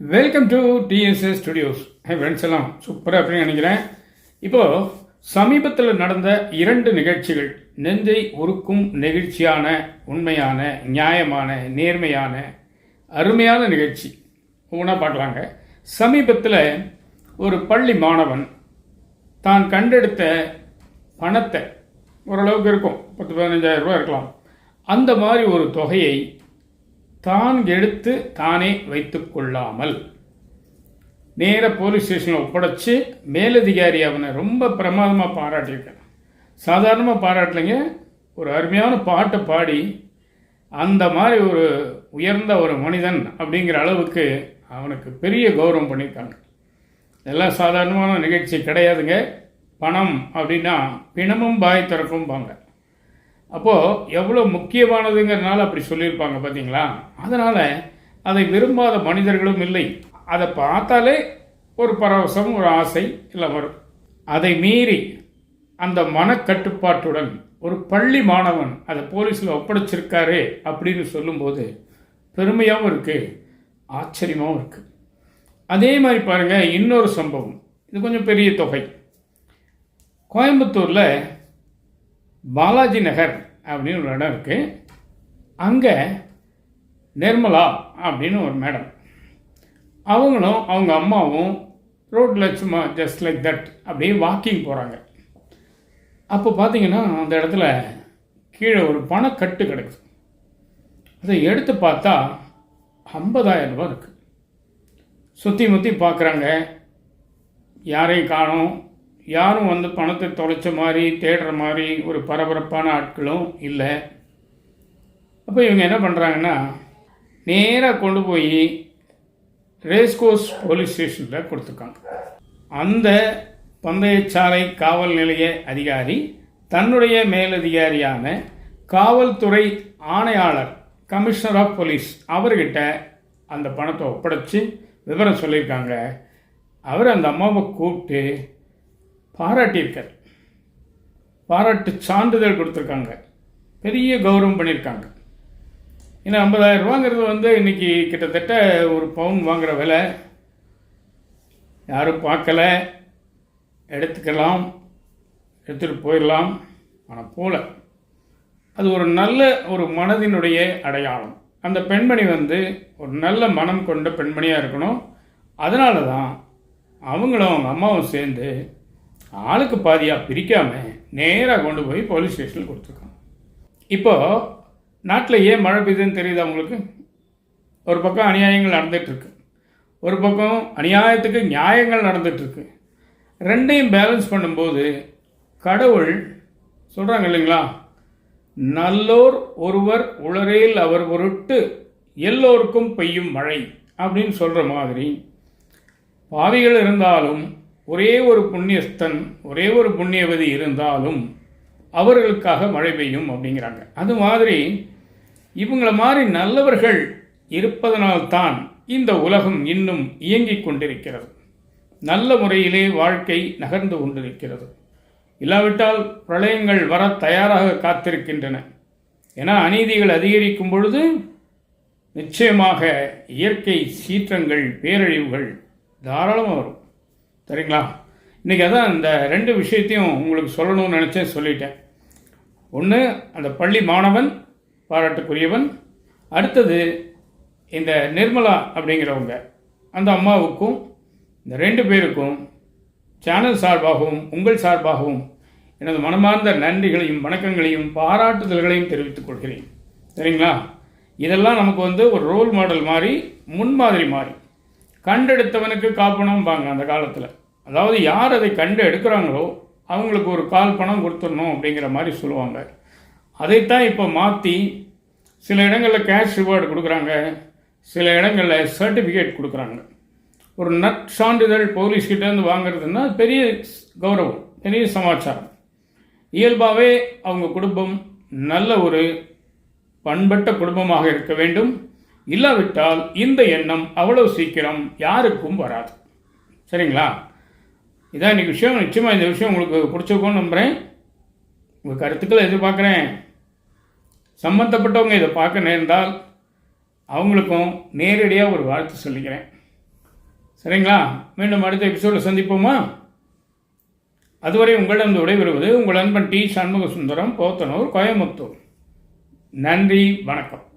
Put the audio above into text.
Welcome to DSS studios hey friends எல்லாம் சூப்பராக அப்படின்னு நினைக்கிறேன். இப்போது சமீபத்தில் நடந்த இரண்டு நிகழ்ச்சிகள் நெஞ்சை உருக்கும் நெகிழ்ச்சியான உண்மையான நியாயமான நேர்மையான அருமையான நிகழ்ச்சி. ஒவ்வொன்றா பார்க்கலாங்க. சமீபத்தில் ஒரு பள்ளி மாணவன் தான் கண்டெடுத்த பணத்தை ஓரளவுக்கு இருக்கும் பத்து பதினஞ்சாயிரம் ரூபாய் இருக்கலாம். அந்த மாதிரி ஒரு தொகையை தான் எடுத்து தானே வைத்துக் கொள்ளாமல். நேர போலீஸ் ஸ்டேஷனில் ஒப்படைச்சு மேலதிகாரி அவனை ரொம்ப பிரமாதமாக பாராட்டியிருக்கான் சாதாரணமாக பாராட்டலைங்க. ஒரு அருமையான பாட்டை பாடி அந்த மாதிரி ஒரு உயர்ந்த ஒரு மனிதன் அப்படிங்கிற அளவுக்கு அவனுக்கு பெரிய கௌரவம் பண்ணியிருக்காங்க. இதெல்லாம் சாதாரணமான நிகழ்ச்சி கிடையாதுங்க. பணம் அப்படின்னா பிணமும் பாய் திறக்கும்பாங்க அப்போது எவ்வளோ முக்கியமானதுங்கிறதுனால அப்படி சொல்லியிருப்பாங்க பார்த்தீங்களா அதனால் அதை விரும்பாத மனிதர்களும் இல்லை. அதை பார்த்தாலே ஒரு பரவசம் ஒரு ஆசை இல்லை வரும். அதை மீறி அந்த மனக்கட்டுப்பாட்டுடன் ஒரு பள்ளி மாணவன் அதை போலீஸில் ஒப்படைச்சிருக்காரு அப்படின்னு சொல்லும்போது பெருமையாகவும் இருக்குது ஆச்சரியமாகவும் இருக்குது அதே மாதிரி பாருங்கள் இன்னொரு சம்பவம். இது கொஞ்சம் பெரிய தொகை. கோயம்புத்தூரில் பாலாஜி நகர் அப்படின்னு ஒரு இடம் இருக்குது அங்கே நிர்மலா அப்படின்னு ஒரு மேடம். அவங்களும் அவங்க அம்மாவும் ரோட்டில் சும்மா ஜஸ்ட் லைக் தட் அப்படியே வாக்கிங் போகிறாங்க அப்போ பார்த்தீங்கன்னா அந்த இடத்துல கீழே ஒரு பணக்கட்டு கிடக்குது அதை எடுத்து பார்த்தா ஐம்பதாயிரம் ரூபா இருக்குது சுற்றி முற்றி பார்க்குறாங்க யாரையும் காணும். யாரும் வந்து பணத்தை தொலைச்ச மாதிரி தேடுற மாதிரி ஒரு பரபரப்பான ஆட்களும் இல்லை. அப்போ இவங்க என்ன பண்ணுறாங்கன்னா நேராக கொண்டு போய் ரேஸ்கோர்ஸ் போலீஸ் ஸ்டேஷனில் கொடுத்துருக்காங்க. அந்த பந்தயச்சாலை காவல் நிலைய அதிகாரி தன்னுடைய மேலதிகாரியான காவல்துறை ஆணையாளர் கமிஷனர் ஆஃப் போலீஸ் அவர்கிட்ட அந்த பணத்தை ஒப்படைச்சு விவரம் சொல்லியிருக்காங்க. அவர் அந்த அம்மாவை கூப்பிட்டு பாராட்டியிருக்கார். பாராட்டு சான்றிதழ் கொடுத்துருக்காங்க. பெரிய கௌரவம் பண்ணியிருக்காங்க. ஏன்னா ஐம்பதாயிரம் ரூபாங்கிறது வந்து இன்றைக்கி கிட்டத்தட்ட ஒரு பவுன் வாங்குகிற விலை. யாரும் பார்க்கல. எடுத்துக்கலாம். எடுத்துகிட்டு போயிடலாம். ஆனால் போல. அது ஒரு நல்ல ஒரு மனதினுடைய அடையாளம். அந்த பெண்மணி வந்து ஒரு நல்ல மனம் கொண்ட பெண்மணியாக இருக்கணும். அதனால தான் அவங்களும் அவங்க அம்மாவும் சேர்ந்து ஆளுக்கு பாதியாக பிரிக்காமல் நேராக கொண்டு போய் போலீஸ் ஸ்டேஷனில் கொடுத்துருக்காங்க இப்போது நாட்டில் ஏன் மழை பெய்யுதுன்னு தெரியுதா உங்களுக்கு? ஒரு பக்கம் அநியாயங்கள் நடந்துகிட்ருக்கு. ஒரு பக்கம் அநியாயத்துக்கு நியாயங்கள் நடந்துகிட்ருக்கு. ரெண்டையும் பேலன்ஸ் பண்ணும்போது கடவுள் சொல்கிறாங்க இல்லைங்களா? நல்லோர் ஒருவர் உளரேல் அவர் பொருட்டு எல்லோருக்கும் பெய்யும் மழை அப்படின்னு சொல்கிற மாதிரி பாவிகள் இருந்தாலும் ஒரே ஒரு புண்ணியஸ்தன் ஒரே ஒரு புண்ணியவதி இருந்தாலும் அவர்களுக்காக மழை பெய்யும் அப்படிங்கிறாங்க. அது மாதிரி இவங்களை மாதிரி நல்லவர்கள் இருப்பதனால்தான் இந்த உலகம் இன்னும் இயங்கிக் கொண்டிருக்கிறது. நல்ல முறையிலே வாழ்க்கை நகர்ந்து கொண்டிருக்கிறது. இல்லாவிட்டால் பிரளயங்கள் வர தயாராக காத்திருக்கின்றன. ஏன்னா அநீதிகள் அதிகரிக்கும் பொழுது நிச்சயமாக இயற்கை சீற்றங்கள் பேரழிவுகள் தாராளமாக வரும். சரிங்களா? இன்றைக்கி அதான் இந்த ரெண்டு விஷயத்தையும் உங்களுக்கு சொல்லணும்னு நினச்சேன் சொல்லிட்டேன். ஒன்று அந்த பள்ளி மாணவன் பாராட்டுக்குரியவன். அடுத்தது இந்த நிர்மலா அப்படிங்கிறவங்க அந்த அம்மாவுக்கும் இந்த ரெண்டு பேருக்கும் சேனல் சார்பாகவும் உங்கள் சார்பாகவும் எனது மனமார்ந்த நன்றிகளையும் வணக்கங்களையும் பாராட்டுதல்களையும் தெரிவித்துக் கொள்கிறேன். சரிங்களா? இதெல்லாம் நமக்கு வந்து ஒரு ரோல் மாடல் மாதிரி முன்மாதிரி மாதிரி கண்டெடுத்தவனுக்கு காப்பணம்பாங்க அந்த காலத்தில். அதாவது யார் அதை கண்டு எடுக்கிறாங்களோ அவங்களுக்கு ஒரு கால் பணம் கொடுத்துடணும் அப்படிங்கிற மாதிரி சொல்லுவாங்க. அதைத்தான் இப்போ மாற்றி சில இடங்களில் கேஷ் ரிவார்டு கொடுக்குறாங்க. சில இடங்களில் சர்டிஃபிகேட் கொடுக்குறாங்க. ஒரு நற்சான்றிதழ் போலீஸ்கிட்டேருந்து வாங்குறதுன்னா பெரிய கௌரவம் பெரிய சமாச்சாரம். இயல்பாகவே அவங்க குடும்பம் நல்ல ஒரு பண்பட்ட குடும்பமாக இருக்க வேண்டும். இல்லாவிட்டால் இந்த எண்ணம் அவ்வளவு சீக்கிரம் யாருக்கும் வராது. சரிங்களா? இதான் இன்றைக்கி விஷயம். நிச்சயமாக இந்த விஷயம் உங்களுக்கு பிடிச்சிருக்கும்னு நம்புகிறேன் உங்கள் கருத்துக்களை எதிர்பார்க்குறேன். சம்மந்தப்பட்டவங்க இதை பார்க்க நேர்ந்தால் அவங்களுக்கும் நேரடியாக ஒரு வாழ்த்து சொல்லிக்கிறேன். சரிங்களா? மீண்டும் அடுத்த எபிசோடில் சந்திப்போமா? அதுவரை உங்களிடம் விடைபெறுவது உங்கள் அன்பன் டி சண்முக சுந்தரம் போத்தனூர் கோயமுத்தூர் நன்றி வணக்கம்.